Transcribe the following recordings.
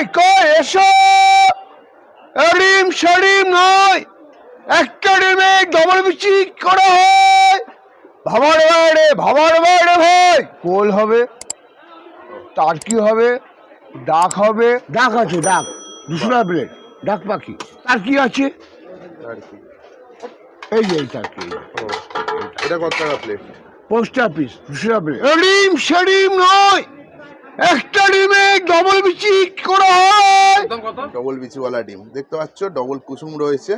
কই কই এসো। ডিম সেডিম নয় একটা ডিমে ডবল বিচি করা হয়। ভাবার বাইরে ভাবার বাইরে ভাই। কোল হবে টার্কি হবে ডাক হবে। ডাক আছে ডাক। দুশরা প্লেট ডাক পাখি। তার কি আছে? আর কি এই যে এই টার্কি। ও এটা কত টাকা প্লেট পোস্ট অফিস দুশরা প্লেট ডিম সেডিম নয়। একটা ডিমে ডবল বিচি করা হয়। ডবল বিচিওয়ালা ডিম। দেখতে পাচ্ছ ডবল কুসুম রয়েছে।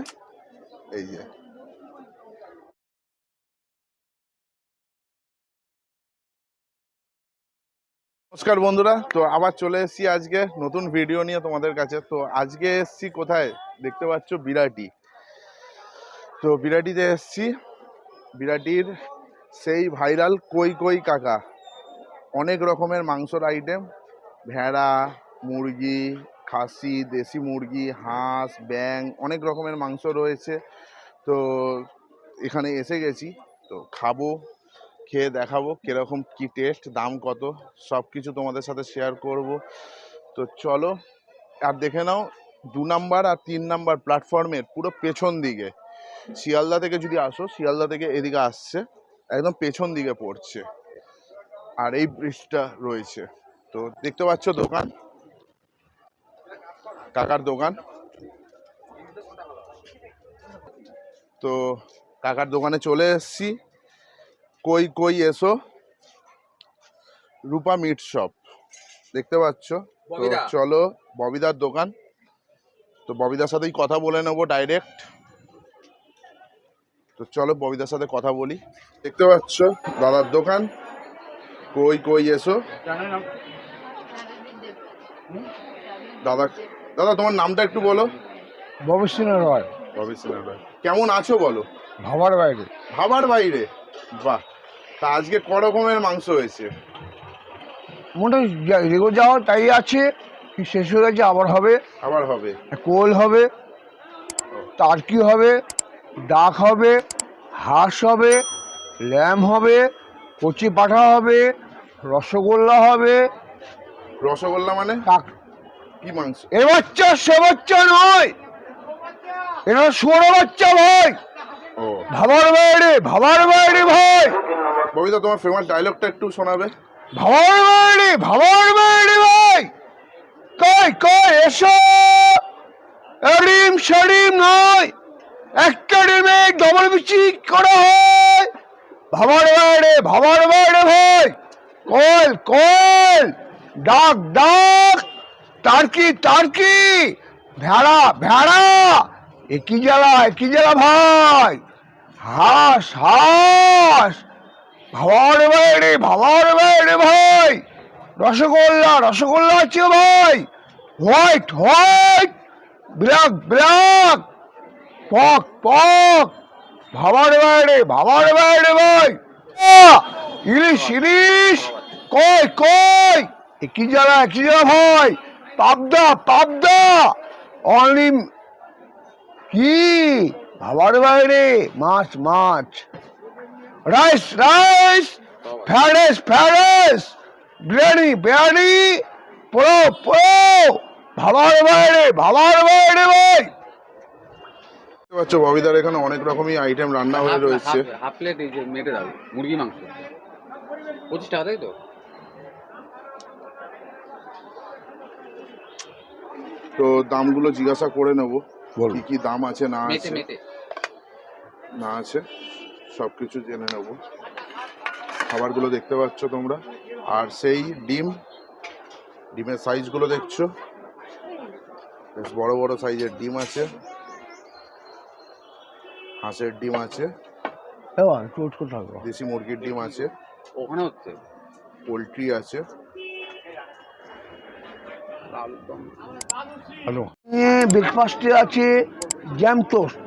এই যে। নমস্কার বন্ধুরা তো আবার চলে এসেছি আজকে নতুন ভিডিও নিয়ে তোমাদের কাছে। তো আজকে এসেছি কোথায়? দেখতে পাচ্ছ বিরাটি। তো বিরাটিতে এসছি। বিরাটির সেই ভাইরাল কই কই কাকা। অনেক রকমের মাংসর আইটেম ভেড়া, মুরগি, খাসি, দেশি মুরগি, হাঁস ব্যাং অনেক রকমের মাংস রয়েছে। তো এখানে এসে গেছি, তো খাব, খেয়ে দেখাবো কীরকম কি টেস্ট দাম কত সব কিছু তোমাদের সাথে শেয়ার করব। তো চলো, আর দেখে নাও, দু নাম্বার আর তিন নাম্বার প্ল্যাটফর্মের পুরো পেছন দিকে। শিয়ালদা থেকে যদি আসো, শিয়ালদা থেকে এদিকে আসছে, একদম পেছন দিকে পড়ছে। আর এই ব্রিজটা রয়েছে। তো দেখতে পাচ্ছ দোকান? কাকার দোকান। তো কাকার দোকানে চলে এসছি। কই কই এসো? Rupa meat shop. দেখতে পাচ্ছ? তো চলো ববিদার দোকান। তো ববিদার সাথেই কথা বলে নেব ডাইরেক্ট তো চলো ববিদার সাথে কথা বলি। দেখতে পাচ্ছ? দাদার দোকান। কই কই এসো? দাদা দাদা তোমার নামটা একটু বলো। ভবিষ্যৎ রয়। সিনহা রায়। কেমন আছো বলো? ভাবার বাইরে। ভাবার বাইরে? বাহ তা আজকে ক রকমের মাংস হয়েছে। মোটামুটি রেগো যাওয়া তাই আছে। কি শেষ হয়ে গেছে আবার হবে। আবার হবে। কোল হবে টার্কি হবে ডাক হবে হাঁস হবে ল্যাম হবে কচি পাঠা হবে রসগোল্লা হবে। রসগোল্লা মানে? কি মাংস? এ বাচ্চা সে বাচ্চা নয়। এটা ষোলো বাচ্চা ভাই। ভাবার বাইরে ভাবার বাইরে ভাই। ববিতা তোমার ফেমাস ডায়লগটা একটু শোনাবে। ভাবার বাইরে ভাবার বাইরে ভাই। কই কই এসো। ডিম সেডিম নয়। একটা ডিমে ডবল বিচি করা হয়। ভাবার বাইরে ভাবার ভাই। কল call. Duck duck. Turkey turkey. ভেড়া ভেড়া। একই জ্বালা একই জেলা ভাই? হাস হাস। ভাবার বাইরে ভাবার বাইরে ভাই। রসগোল্লা রসগোল্লা আছে ভাই। White white. Black black. Pork pork. ভাবার বাইরে ভাবার বাইরে ভাই! ইলিশ ইলিশ। কই কই? একই জ্বালা একই জ্বালা ভাই? পাবদা পাবদা। অনিম কি? ভাবার বাইরে মাছ মাছ। Rice rice. ফ্যারেস ফ্যারেস বিরিয়ানি বিরিয়ানি। পুরো পুরো ভাবার বাইরে ভাবার বাইরে ভাই। দেখতে পাচ্ছ ববিদার এখানে অনেক রকমই আইটেম রান্না হয়ে রয়েছে। হাফ প্লেট এই যে মেটে দাও মুরগি মাংস। পঁচিশ টাকা তাই তো? তো দামগুলো জিজ্ঞাসা করে নেব বলুন। কি কি দাম আছে না আছে? না আছে সব কিছু জেনে নেব। খাবারগুলো দেখতে পাচ্ছ তোমরা। আর সেই ডিম ডিমের সাইজগুলো দেখছ। বেশ বড় বড় সাইজের ডিম আছে। হাঁসের ডিম আছে। থাকব দেশি মুরগির ডিম আছে। ওখানে হচ্ছে? পোলট্রি আছে। হ্যালো। ব্রেকফাস্টে আছে জ্যাম টোস্ট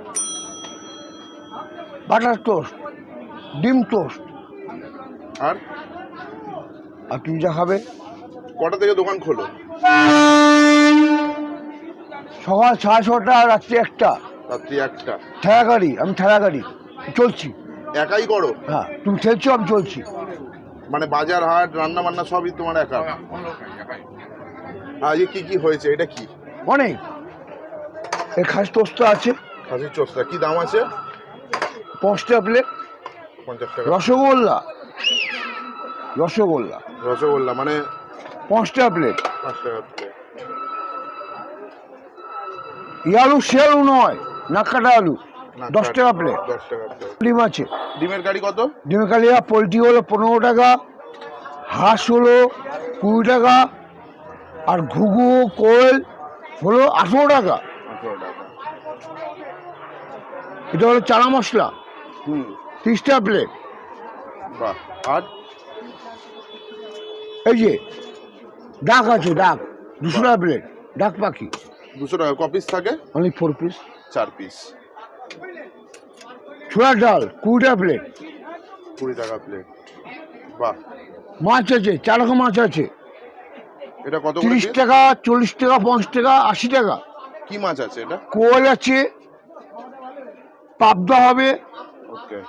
বাটার টোস্ট ডিম টোস্ট আর? আর তুমি যা খাবে? কটা থেকে দোকান খোলো? সকাল সাড়ে ছটা রাত্রি একটা। রাত্রি একটা ঠেলা গাড়ি আমি ঠেলা গাড়ি। চলছি। একাই করো? হ্যাঁ তুমি ঠেলছো আমি চলছি। মানে বাজার হাট রান্না বান্না সবই তোমার একা? আজকে কি কি হয়েছে? এটা কি? অনেক। এ খাস তোস্তা আছে। খাসির চোস্তা। কি দাম আছে? পাঁচটা প্লেট। পঞ্চাশ টাকা। রসগোল্লা। রসগোল্লা। রসগোল্লা মানে পাঁচটা প্লেট। পাঁচ টাকা প্লেট। ই আলু নয়। নাক কাটা আলু দশ টাকা প্লেট ডিম আছে। ডিমের গাড়ি কত? ডিমের কালিয়া পোলট্রি হলো পনেরো টাকা হাঁস হলো কুড়ি টাকা আর ঘুঘু কোয়েল হলো আঠেরো টাকা। টাকা। এটা হলো চানা মশলা হুম। তিরিশটা প্লেট আর? এই যে ডাক আছে ডাক। দুশো টাকা প্লেট ডাক পাখি। দুশো টাকা কপিস থাকে? অনলি ফোর পিস চার পিস ছোলার ডাল কুড়ি টাকা প্লেট কুড়ি টাকা প্লেট বাহ। মাছ আছে চার রকম মাছ আছে। এটা কত করে তিরিশ টাকা চল্লিশ টাকা পঞ্চাশ টাকা আশি টাকা। কি মাছ আছে এটা? কোয়েল আছে পাবদা হবে ওকে।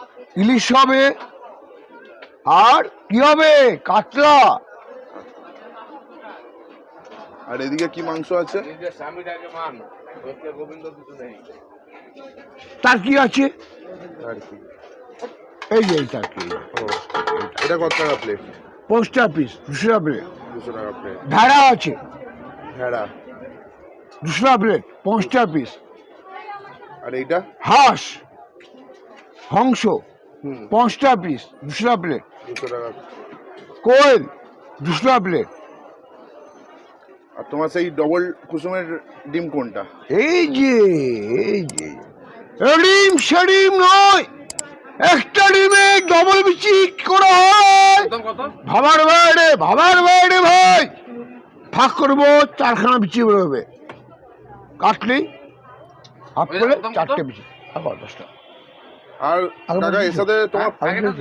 ইলিশ হবে আর কি হবে? কাতলা। আর এদিকে কি মাংস আছে? তার কি আছে? এই যে তার কি? এটা কত টাকা প্লেট পঞ্চাশটা পিস দুশো টাকা প্লেট দুশো টাকা প্লেট ভেড়া আছে। ভেড়া? দুশো টাকা প্লেট পঞ্চাশটা পিস আর এইটা? হাঁস। হংস। পঞ্চাশটা পিস দুশো টাকা প্লেট দুশো টাকা। কোয়েল দুশো টাকা প্লেট আর তোমার সেই ডবল কুসুমের ডিম কোনটা? এই যে এই যে। ডিম সে ডিম নয় একটা ডিমে ডবল বিচি করা হয়। ভাবার বাইরে ভাবার বাইরে ভাই। ফাঁক করব চারখানা বিচি বেরোবে। কাটলি? হাফ করে চারটে বিচি আবার দশটা। আর আরও কাকা এর সাথে তোমার আরও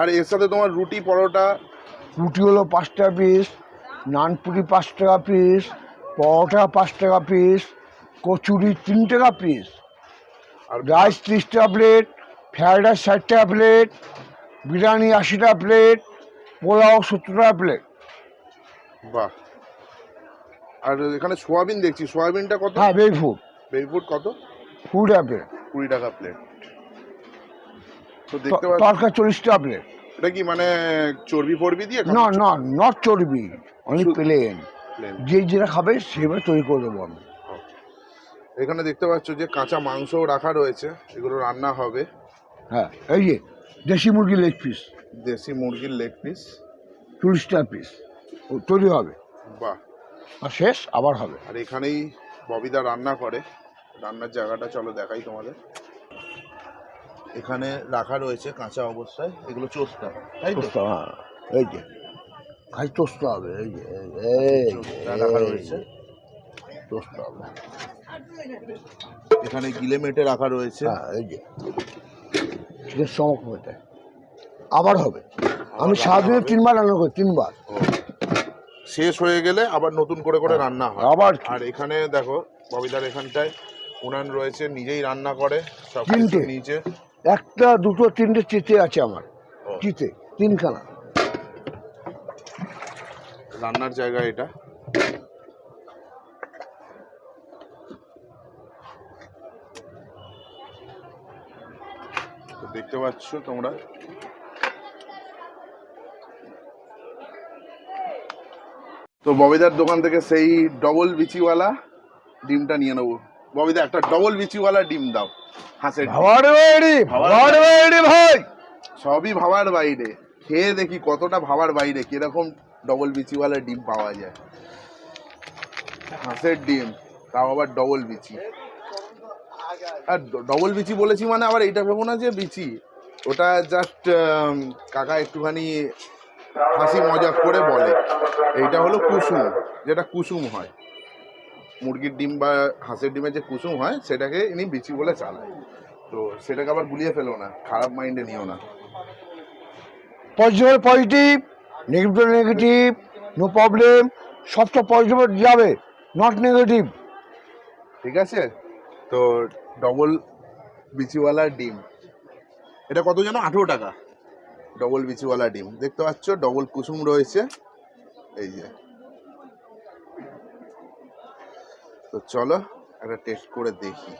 আর এর সাথে তোমার রুটি পরোটা? রুটি হলো পাঁচটা পিস নানপুরি পাঁচ টাকা পিস পরোটা পাঁচ টাকা পিস কচুরি তিন টাকা পিস আর রাইস ত্রিশ টাকা প্লেট ফ্রাইড রাইস ষাট টাকা প্লেট বিরিয়ানি আশি টাকা প্লেট পোলাও সত্তর টাকা প্লেট বাহ। আর এখানে সোয়াবিন দেখছি সোয়াবিনটা কত? হ্যাঁ বেবি ফুড বেবি ফুড কত? কুড়ি টাকা প্লেট কুড়ি টাকা প্লেট তো দেখতে পাচ্ছি তরকা চল্লিশ টাকা প্লেট এটা কি মানে চর্বি ফর্বি দিয়ে না না নট চর্বি। শুধু- প্লেন যে যেটা খাবে সেভাবে তৈরি করে দেবো আমি। এখানে দেখতে পাচ্ছ যে কাঁচা মাংসও রাখা রয়েছে এগুলো রান্না হবে। হ্যাঁ এই যে দেশি মুরগির লেগ পিস দেশি মুরগির লেগ পিস চল্লিশ টাকা পিস তৈরি হবে। বাহ। আর শেষ আবার হবে। আর এখানেই ববিদা রান্না করে। রান্নার জায়গাটা চলো দেখাই তোমাদের। এখানে রাখা রয়েছে কাঁচা অবস্থায়। এগুলো চোস্তা। তাই তো? হ্যাঁ। এই যে। খাই তোস্তা হবে এই যে রাখা রয়েছে হবে এখানে গিলে মেটে রাখা রয়েছে হ্যাঁ এই যে চিকেন চমক হবে আবার হবে আমি সারাদিনে তিনবার রান্না করি তিনবার শেষ হয়ে গেলে আবার নতুন করে করে রান্না হয়। আবার আর এখানে দেখো ববিদার এখানটায় উনান রয়েছে নিজেই রান্না করে সব। নিচে। একটা দুটো তিনটে চিতে আছে আমার। চিতে তিনখানা। রান্নার জায়গা এটা। তো দেখতে পাচ্ছ তোমরা। তো ববিদার দোকান থেকে সেই ডবল বিচিওয়ালা ডিমটা নিয়ে নেব। ববিদা একটা ডবল বিচিওয়ালা ডিম দাও। হাঁসের ভাই। সবই ভাবার বাইরে। খেয়ে দেখি কতটা ভাবার বাইরে কীরকম ডবল বিচিওয়ালা ডিম পাওয়া যায়। হাঁসের ডিম, তাও আবার ডবল বিচি। আর ডবল বিচি বলেছি মানে আবার এইটা ভেবো না যে বিচি। ওটা জাস্ট কাকা একটুখানি হাসি মজা করে বলে। এইটা হলো কুসুম, যেটা কুসুম হয়। মুরগির ডিম বা হাঁসের ডিমের যে কুসুম হয়, সেটাকে ইনি বিচি বলে চালায়। তো সেটাকে আবার গুলিয়ে ফেলো না, খারাপ মাইন্ডে নিও না। Positive negative negative no problem সবটা পজিটিভ যাবে নট নেগেটিভ ঠিক আছে? তো ডবল বিচিওয়ালা ডিম। এটা কত যেন আঠেরো টাকা। ডবল বিচিওয়ালা ডিম। দেখতে পাচ্ছ ডবল কুসুম রয়েছে। এই যে। তো চলো, একটা টেস্ট করে দেখি।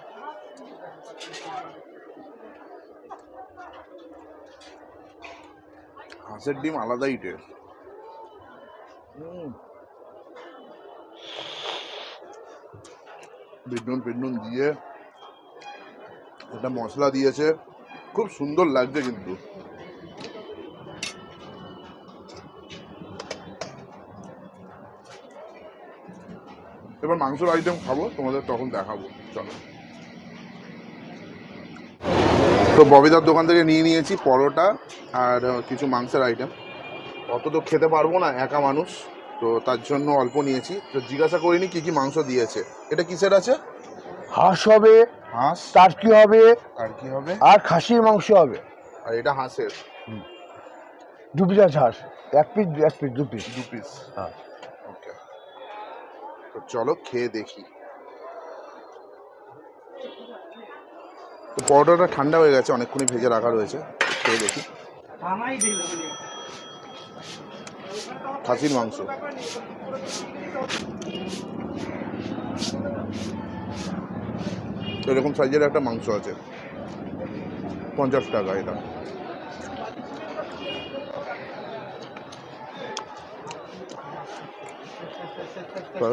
হাঁসের ডিম আলাদাই টেস্ট বেডুন ফেডুন দিয়ে একটা মশলা দিয়েছে। খুব সুন্দর লাগছে কিন্তু। এবার মাংসের আইটেম খাব, তোমাদের তখন দেখাবো। চলো। তো ববিদার দোকান থেকে নিয়ে নিয়েছি পরোটা আর কিছু মাংসের আইটেম অত তো খেতে পারব না একা মানুষ। তো তার জন্য অল্প নিয়েছি। তো জিজ্ঞাসা করিনি কি কি মাংস দিয়েছে। এটা কিসের আছে? হাঁস হবে হাঁস? টার্কি হবে আর কি হবে। আর খাসির মাংস হবে। আর এটা হাঁসের। দু পিস আছে হাঁস। এক পিস এক পিস দু পিস দু পিস হ্যাঁ। ওকে তো চলো খেয়ে দেখি। তো পরোটাটা ঠান্ডা হয়ে গেছে অনেকক্ষণই ভেজে রাখা রয়েছে। খেয়ে দেখি। খাসির মাংস। এরকম সাইজের একটা মাংস আছে। পঞ্চাশ টাকা এটা।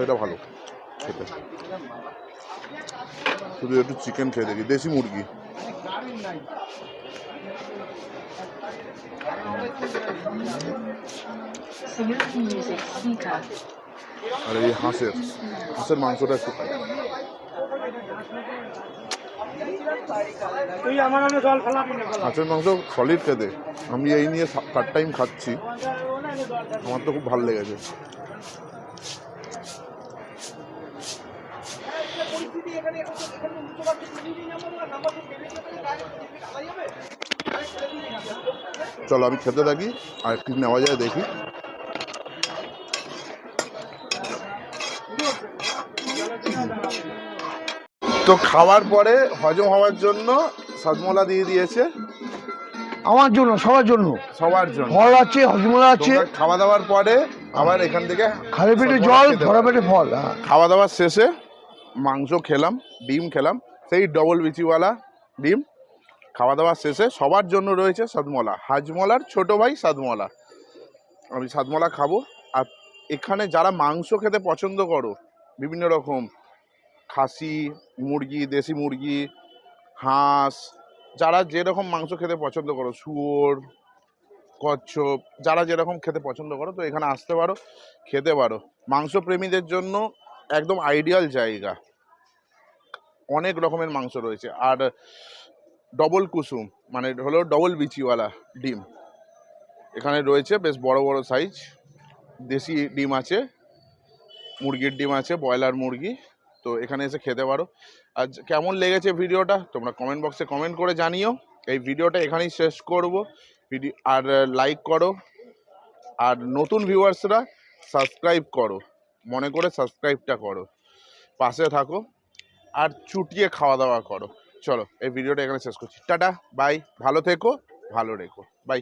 এটা ভালো খেতে। শুধু একটু চিকেন খেয়ে দেখি। দেশি মুরগি। আর এই হাঁসের হাঁসের মাংসটা একটু খাই। হাঁসের মাংস সলিড খেতে। আমি এই নিয়ে থার্ড টাইম খাচ্ছি। আমার তো খুব ভালো লেগেছে। চলো আমি খেতে থাকি আর কি নেওয়া যায় দেখি। তো খাওয়ার পরে হজম হওয়ার জন্য সজমলা দিয়ে দিয়েছে। আমার জন্য সবার জন্য? সবার জন্য। ফল আছে হজমলা আছে। খাওয়া দাওয়ার পরে আবার এখান থেকে খালি পেটে জল ভরা পেটে ফল হ্যাঁ। খাওয়া দাওয়ার শেষে মাংস খেলাম ডিম খেলাম সেই ডবল বিচিওয়ালা ডিম। খাওয়া দাওয়া শেষে সবার জন্য রয়েছে সাদমলা। হাজমলার ছোট ভাই সাদমলা। আমি সাদমলা খাব। আর এখানে যারা মাংস খেতে পছন্দ করো, বিভিন্ন রকম খাসি, মুরগি, দেশি মুরগি, হাঁস, যারা যেরকম মাংস খেতে পছন্দ করো, শুয়োর, কচ্ছপ, যারা যেরকম খেতে পছন্দ করো, তো এখানে আসতে পারো, খেতে পারো। মাংস প্রেমীদের জন্য একদম আইডিয়াল জায়গা। অনেক রকমের মাংস রয়েছে। আর ডবল কুসুম মানে হলো ডবল বিচিওয়ালা ডিম। এখানে রয়েছে বেশ বড় বড় সাইজ দেশি ডিম আছে, মুরগির ডিম আছে, ব্রয়লার মুরগি। তো এখানে এসে খেতে পারো। আর কেমন লেগেছে ভিডিওটা তোমরা কমেন্ট বক্সে কমেন্ট করে জানিও। এই ভিডিওটা এখানেই শেষ করব। ভিডিও আর লাইক করো। আর নতুন ভিউয়ার্সরা সাবস্ক্রাইব করো। মনে করে সাবস্ক্রাইবটা করো। পাশে থাকো। আর চুটিয়ে খাওয়া দাওয়া করো। চলো এই ভিডিওটা এখানে শেষ করছি। টাটা বাই ভালো থেকো ভালো রেখো বাই